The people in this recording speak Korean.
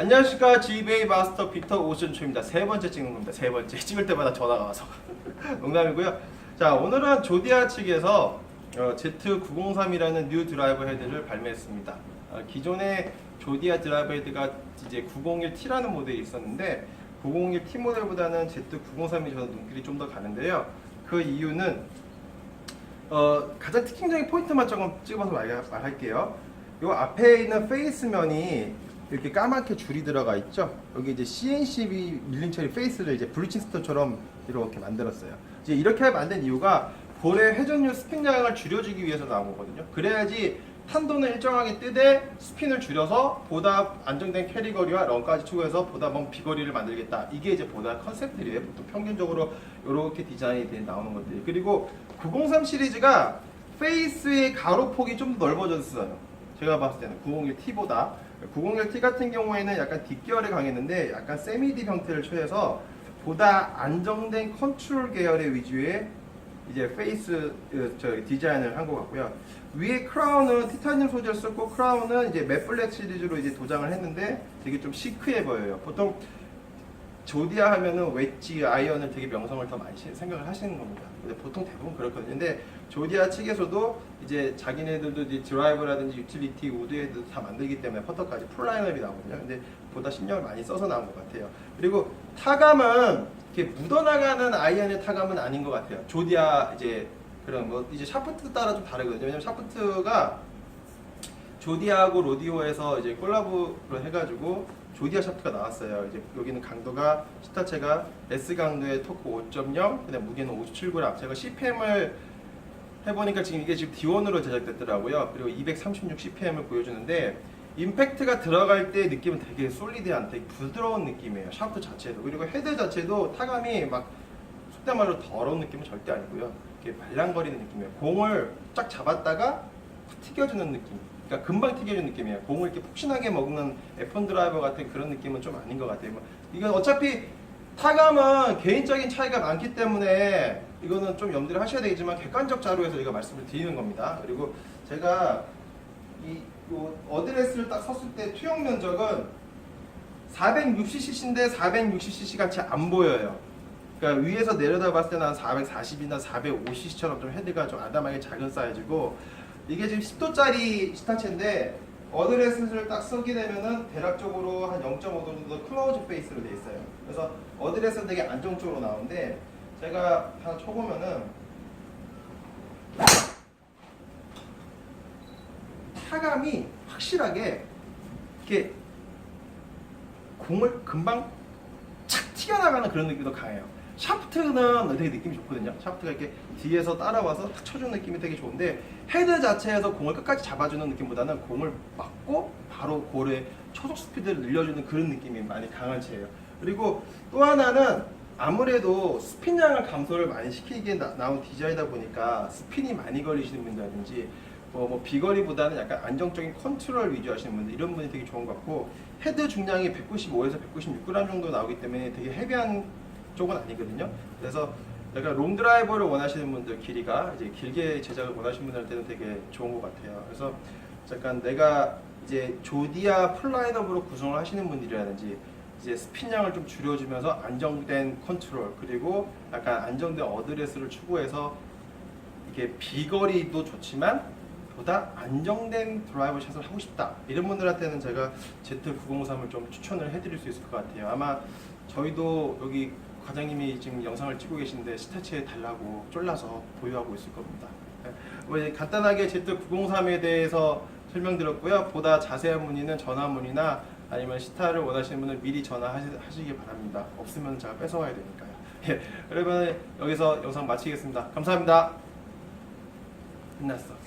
안녕하십니까 GBA 마스터 피터 오션초입니다. 세 번째 찍는 겁니다. 세 번째 찍을 때마다 전화가 와서 농담이고요. 자 오늘은 조디아 측에서 어, Z903이라는 뉴 드라이버 헤드를 발매했습니다. 어, 기존에 조디아 드라이버 헤드가 이제 901T라는 모델이 있었는데 901T 모델보다는 Z903이 저는 눈길이 좀 더 가는데요. 그 이유는 어, 가장 특징적인 포인트만 조금 찍어서 말, 말할게요. 요 앞에 있는 페이스면이 이렇게 까맣게 줄이 들어가 있죠. 여기 이제 CNCB 밀린 처리 페이스를 이제 블리칭 스톤처럼 이렇게 만들었어요. 이제 이렇게 만든 이유가 볼의 회전율 스핀 양을 줄여주기 위해서 나온 거거든요. 그래야지 탄도는 일정하게 뜨되 스핀을 줄여서 보다 안정된 캐리거리와 런까지 추구해서 보다 먼 비거리를 만들겠다. 이게 이제 보다 컨셉들이에요. 보통 평균적으로 이렇게 디자인이 돼 나오는 것들이. 그리고 903 시리즈가 페이스의 가로폭이 좀더 넓어졌어요. 제가 봤을 때는 901T보다 901T 같은 경우에는 약간 뒷계열에 강했는데 약간 세미딥 형태를 취해서 보다 안정된 컨트롤 계열의 위주의 이제 페이스 어, 저 디자인을 한 것 같고요. 위에 크라운은 티타늄 소재를 썼고 크라운은 이제 맷블랙 시리즈로 이제 도장을 했는데 되게 좀 시크해 보여요. 보통 조디아 하면은 웨지 아이언을 되게 명성을 더 많이 시- 생각을 하시는 겁니다. 근데 보통 대부분 그렇거든요. 근데 조디아 측에서도 이제 자기네들도 이제 드라이버라든지 유틸리티 우드에도 다 만들기 때문에 퍼터까지 풀 라인업이 나오거든요. 근데 보다 신경을 많이 써서 나온 것 같아요. 그리고 타감은 이렇게 묻어나가는 아이언의 타감은 아닌 것 같아요. 조디아 이제 그런 뭐 이제 샤프트 따라 좀 다르거든요. 왜냐면 샤프트가 조디아하고 로디오에서 이제 콜라보를 해가지고 조디아 샤프트가 나왔어요. 이제 여기는 강도가 스타체가 S 강도의 토크 5.0, 그다음 무게는 57g. 제가 CPM을 해보니까 지금 이게 지금 D1으로 제작됐더라고요. 그리고 236 CPM을 보여주는데 임팩트가 들어갈 때 느낌은 되게 솔리드한, 되게 부드러운 느낌이에요. 샤프트 자체도 그리고 헤드 자체도 타감이 막 속된 말로 더러운 느낌은 절대 아니고요. 이렇게 말랑거리는 느낌이에요. 공을 쫙 잡았다가 튀겨주는 느낌. 그러니까 금방 튀겨주는 느낌이에요. 공을 이렇게 폭신하게 먹는 F1 드라이버 같은 그런 느낌은 좀 아닌 것 같아요. 뭐 이건 어차피 타감은 개인적인 차이가 많기 때문에 이거는 좀 염두를 하셔야 되겠지만 객관적 자료에서 제가 말씀을 드리는 겁니다. 그리고 제가 이요 어드레스를 딱 섰을 때 투영 면적은 460cc인데 460cc 같이 안 보여요. 그러니까 위에서 내려다 봤을 때는 한 440이나 450cc처럼 좀 헤드가 좀 아담하게 작은 사이즈고 이게 지금 10도짜리 스타체인데 어드레스를 딱 쓰게 되면은 대략적으로 한 0.5도 정도 클로즈 페이스로 돼 있어요. 그래서 어드레스는 되게 안정적으로 나오는데 제가 하나 쳐보면은 타감이 확실하게 이렇게 공을 금방 착 튀어나가는 그런 느낌이 더 강해요. 샤프트는 되게 느낌이 좋거든요. 샤프트가 이렇게 뒤에서 따라와서 탁 쳐주는 느낌이 되게 좋은데 헤드 자체에서 공을 끝까지 잡아주는 느낌보다는 공을 맞고 바로 골의 초속 스피드를 늘려주는 그런 느낌이 많이 강한 채예요. 그리고 또 하나는 아무래도 스핀량을 감소를 많이 시키기에 나, 나온 디자인이다 보니까 스핀이 많이 걸리시는 분들이라든지 뭐, 뭐 비거리보다는 약간 안정적인 컨트롤 위주 하시는 분들 이런 분이 되게 좋은 것 같고 헤드 중량이 195에서 196g 정도 나오기 때문에 되게 헤비한 쪽은 아니거든요. 그래서 약간 롱 드라이버를 원하시는 분들 길이가 이제 길게 제작을 원하시는 분들한테는 되게 좋은 것 같아요. 그래서 약간 내가 이제 조디아 풀라인업으로 구성을 하시는 분들이라든지 이제 스핀량을 좀 줄여주면서 안정된 컨트롤 그리고 약간 안정된 어드레스를 추구해서 이게 비거리도 좋지만 보다 안정된 드라이버 샷을 하고 싶다 이런 분들한테는 제가 Z903을 좀 추천을 해드릴 수 있을 것 같아요 아마 저희도 여기 과장님이 지금 영상을 찍고 계신데 스타치에 달라고 쫄라서 보유하고 있을 겁니다. 네. 뭐 이제 간단하게 Z903에 대해서 설명드렸고요. 보다 자세한 문의는 전화 문의나 아니면 시타를 원하시는 분은 미리 전화하시기 바랍니다. 없으면 제가 뺏어와야 되니까요. 예, 그러면 여기서 영상 마치겠습니다. 감사합니다. 끝났어